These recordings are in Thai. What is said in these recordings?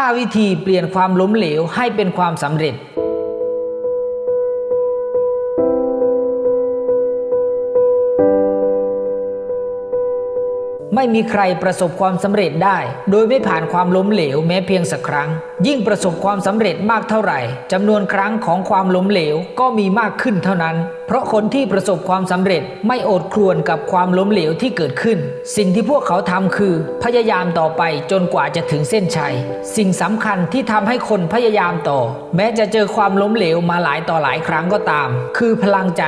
5วิธีเปลี่ยนความล้มเหลวให้เป็นความสำเร็จ ไม่มีใครประสบความสำเร็จได้ โดยไม่ผ่านความล้มเหลวแม้เพียงสักครั้ง ยิ่งประสบความสำเร็จมากเท่าไหร่จำนวนครั้งของความล้มเหลวก็มีมากขึ้นเท่านั้น เพราะคนที่ประสบความสำเร็จไม่โอดครวญกับความล้มเหลวที่เกิดขึ้น สิ่งที่พวกเขาทำคือ พยายามต่อไปจนกว่าจะถึงเส้นชัย สิ่งสำคัญที่ทำให้คนพยายามต่อ แม้จะเจอความล้มเหลวมาหลายต่อหลายครั้งก็ตาม คือพลังใจ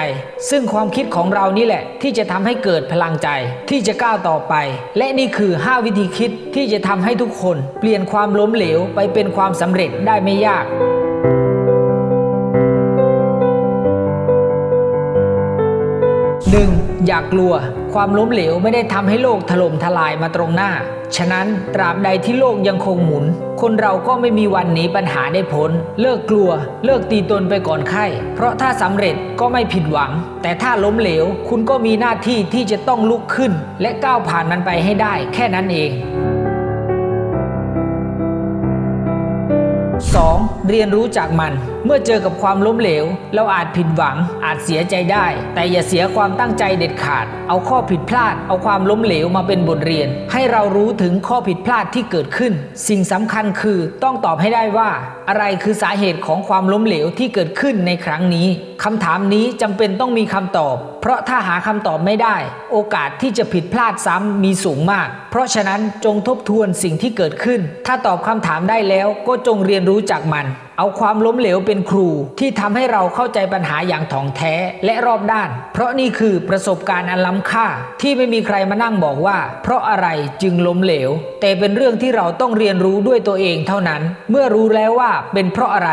ซึ่งความคิดของเรานี่แหละ ที่จะทำให้เกิดพลังใจ ที่จะก้าวต่อไป และนี่คือ 5 วิธีคิดที่จะทำให้ทุกคน เปลี่ยนความล้มเหลวไปเป็นความสำเร็จได้ไม่ยาก 1. อย่ากกลัว ความล้มเหลวไม่ได้ทำให้โลกถล่มทลายมาตรงหน้า ฉะนั้นตราบใดที่โลกยังคงหมุน คนเราก็ไม่มีวันหนีปัญหาได้พ้น เลิกกลัว เลิกตีตนไปก่อนไข้ เพราะถ้าสำเร็จก็ไม่ผิดหวัง แต่ถ้าล้มเหลว คุณก็มีหน้าที่ที่จะต้องลุกขึ้น และก้าวผ่านมันไปให้ได้ แค่นั้นเอง 2. เรียนรู้จากมัน เมื่อเจอกับความล้มเหลว เราอาจผิดหวัง อาจเสียใจได้ แต่อย่าเสียความตั้งใจเด็ดขาด เอาข้อผิดพลาด เอาความล้มเหลวมาเป็นบทเรียน ให้เรารู้ถึงข้อผิดพลาดที่เกิดขึ้น สิ่งสำคัญคือต้องตอบให้ได้ว่า อะไรคือสาเหตุของความล้มเหลวที่เกิดขึ้นในครั้งนี้คำถามนี้จำเป็นต้องมีคำตอบ เพราะถ้าหาคำตอบไม่ได้ โอกาสที่จะผิดพลาดซ้ำมีสูงมาก เพราะฉะนั้นจงทบทวนสิ่งที่เกิดขึ้น ถ้าตอบคำถามได้แล้วก็จงเรียนรู้จากมันเอาความล้มเหลวเป็นครูที่ทำให้เราเข้าใจปัญหาอย่างถ่องแท้และรอบด้าน เพราะนี่คือประสบการณ์อันล้ำค่า ที่ไม่มีใครมานั่งบอกว่า เพราะอะไรจึงล้มเหลว แต่เป็นเรื่องที่เราต้องเรียนรู้ด้วยตัวเองเท่านั้น เมื่อรู้แล้วว่าเป็นเพราะอะไร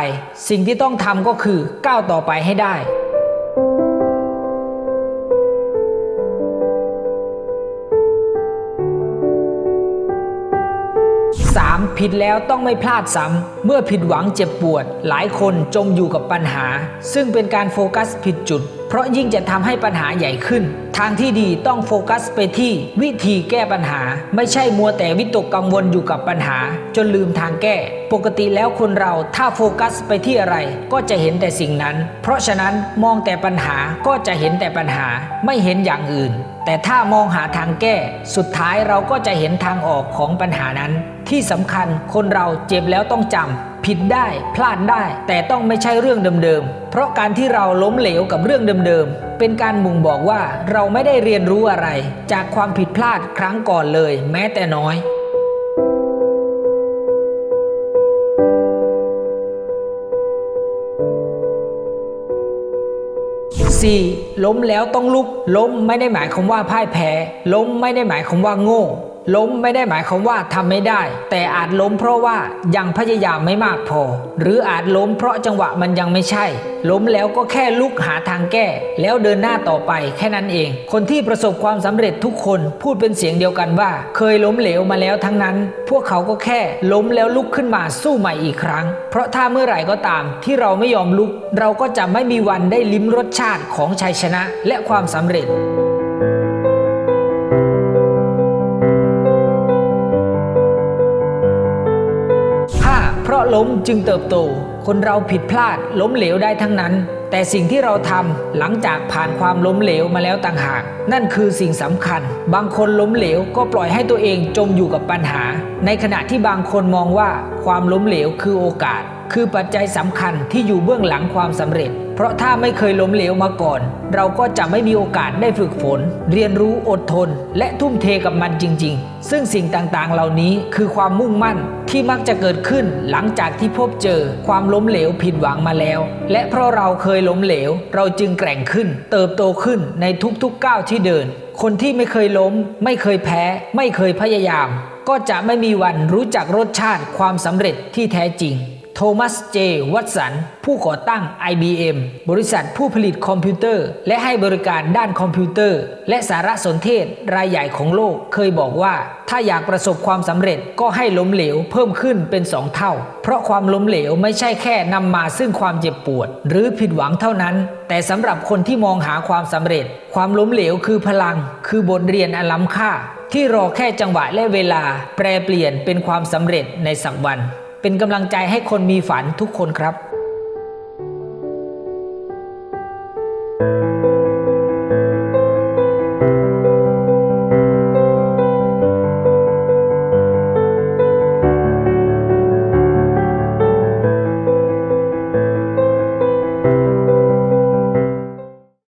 สิ่งที่ต้องทำก็คือก้าวต่อไปให้ได้ 3. ผิดแล้วต้องไม่พลาดซ้ำ เมื่อผิดหวังเจ็บปวด หลายคนจมอยู่กับปัญหา ซึ่งเป็นการโฟกัสผิดจุด เพราะยิ่งจะทำให้ปัญหาใหญ่ขึ้น ทางที่ดีต้องโฟกัสไปที่วิธีแก้ปัญหา ไม่ใช่มัวแต่วิตกกังวลอยู่กับปัญหา จนลืมทางแก้ ปกติแล้วคนเราถ้าโฟกัสไปที่อะไร ก็จะเห็นแต่สิ่งนั้น เพราะฉะนั้นมองแต่ปัญหาก็จะเห็นแต่ปัญหา ไม่เห็นอย่างอื่น แต่ถ้ามองหาทางแก้ สุดท้ายเราก็จะเห็นทางออกของปัญหานั้น ที่สำคัญคนเราเจ็บแล้วต้องจำผิดได้พลาดได้ แต่ต้องไม่ใช่เรื่องเดิมๆ เพราะการที่เราล้มเหลวกับเรื่องเดิมๆ เป็นการบ่งบอกว่าเราไม่ได้เรียนรู้อะไร จากความผิดพลาดครั้งก่อนเลย แม้แต่น้อย 4. ล้มแล้วต้องลุก ล้มไม่ได้หมายความว่าพ่ายแพ้ ล้มไม่ได้หมายความว่าโง่ ล้มไม่ได้หมายความว่าทำไม่ได้ แต่อาจล้มเพราะว่ายังพยายามไม่มากพอ หรืออาจล้มเพราะจังหวะมันยังไม่ใช่ ล้มแล้วก็แค่ลุกหาทางแก้ แล้วเดินหน้าต่อไปแค่นั้นเอง คนที่ประสบความสำเร็จทุกคนพูดเป็นเสียงเดียวกันว่า เคยล้มเหลวมาแล้วทั้งนั้น พวกเขาก็แค่ล้มแล้วลุกขึ้นมาสู้ใหม่อีกครั้ง เพราะถ้าเมื่อไหร่ก็ตามที่เราไม่ยอมลุก เราก็จะไม่มีวันได้ลิ้มรสชาติของชัยชนะและความสำเร็จ ล้มจึงเติบโต คนเราผิดพลาดล้มเหลวได้ทั้งนั้น แต่สิ่งที่เราทำหลังจากผ่านความล้มเหลวมาแล้วต่างหาก นั่นคือสิ่งสำคัญ บางคนล้มเหลวก็ปล่อยให้ตัวเองจมอยู่กับปัญหา ในขณะที่บางคนมองว่าความล้มเหลวคือโอกาส คือปัจจัยสำคัญที่อยู่เบื้องหลังความสำเร็จ เพราะถ้าไม่เคยล้มเหลวมาก่อน เราก็จะไม่มีโอกาสได้ฝึกฝน เรียนรู้อดทน และทุ่มเทกับมันจริง ๆ ซึ่งสิ่งต่างๆ เหล่านี้คือความมุ่งมั่นที่มักจะเกิดขึ้นหลังจากที่พบเจอความล้มเหลวผิดหวังมาแล้ว และเพราะเราเคยล้มเหลว เราจึงแกร่งขึ้น เติบโตขึ้นในทุกๆก้าวที่เดิน คนที่ไม่เคยล้ม ไม่เคยแพ้ ไม่เคยพยายาม ก็จะไม่มีวันรู้จักรสชาติความสำเร็จที่แท้จริง โทมัส เจ วัตสัน ผู้ก่อตั้ง IBM บริษัทผู้ผลิตคอมพิวเตอร์ และให้บริการด้านคอมพิวเตอร์ และสารสนเทศรายใหญ่ของโลกเคยบอกว่า ถ้าอยากประสบความสำเร็จก็ให้ล้มเหลวเพิ่มขึ้นเป็นสองเท่า เพราะความล้มเหลวไม่ใช่แค่นำมาซึ่งความเจ็บปวด หรือผิดหวังเท่านั้น แต่สำหรับคนที่มองหาความสำเร็จ ความล้มเหลวคือพลัง คือบทเรียนอันล้ำค่า ที่รอแค่จังหวะและเวลา แปรเปลี่ยนเป็นความสำเร็จในสักวัน เป็นกำลังใจให้คนมีฝันทุกคนครับ